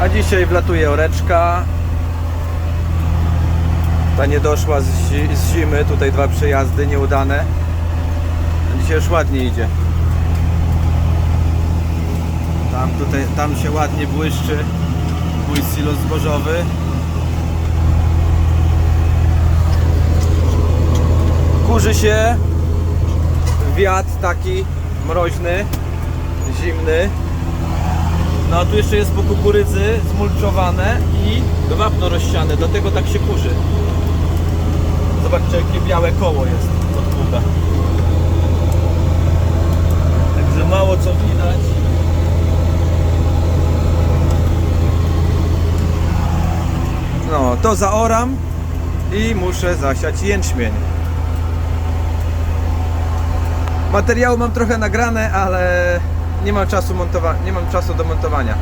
A dzisiaj wlatuje oreczka. Ta nie doszła z, zi- z zimy, tutaj dwa przejazdy nieudane. Dzisiaj już ładnie idzie. Tam, tutaj, tam się ładnie błyszczy mój silos zbożowy. Kurzy się wiatr taki mroźny, zimny. No a tu jeszcze jest po kukurydzy zmulczowane i wapno rozsiane, dlatego tak się kurzy. Zobaczcie jakie białe koło jest od pługa. Także mało co widać. No, to zaoram i muszę zasiać jęczmień. Materiału mam trochę nagrane, ale nie mam czasu montowa- nie mam czasu do montowania.